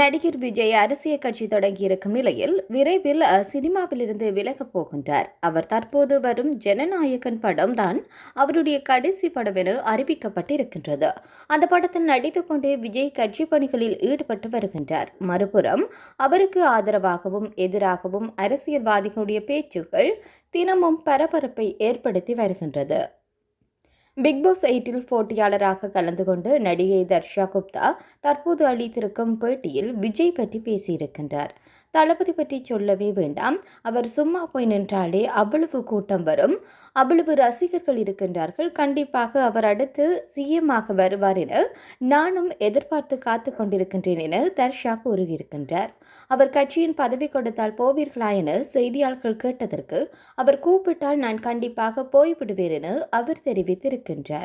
நடிகர் விஜய் அரசியல் கட்சி தொடங்கியிருக்கும் நிலையில் விரைவில் சினிமாவிலிருந்து விலகப் போகின்றார். அவர் தற்போது வரும் ஜனநாயகன் படம் தான் அவருடைய கடைசி படம் என அறிவிக்கப்பட்டிருக்கின்றது. அந்த படத்தில் நடித்து கொண்டே விஜய் கட்சி பணிகளில் ஈடுபட்டு வருகின்றார். மறுபுறம் அவருக்கு ஆதரவாகவும் எதிராகவும் அரசியல்வாதிகளுடைய பேச்சுக்கள் தினமும் பரபரப்பை ஏற்படுத்தி வருகின்றது. பிக் பாஸ் எயிட்டில் போட்டியாளராக கலந்து கொண்டு நடிகை தர்ஷா குப்தா தற்போது அளித்திருக்கும் பேட்டியில் விஜய் பற்றி பேசியிருக்கின்றார். தளபதி பற்றி சொல்லவே வேண்டாம். அவர் சும்மா போய் நின்றாலே அவ்வளவு கூட்டம் வரும். அவ்வளவு ரசிகர்கள் இருக்கின்றார்கள். கண்டிப்பாக அவர் அடுத்து சிஎம் ஆக வருவார் என நானும் எதிர்பார்த்து காத்து கொண்டிருக்கின்றேன் என தர்ஷா கூறியிருக்கின்றார். அவர் கட்சியின் பதவி கொடுத்தால் போவீர்களா என செய்தியாளர்கள் கேட்டதற்கு அவர் கூப்பிட்டால் நான் கண்டிப்பாக போய்விடுவேன் என அவர் தெரிவித்திருக்கின்றார்.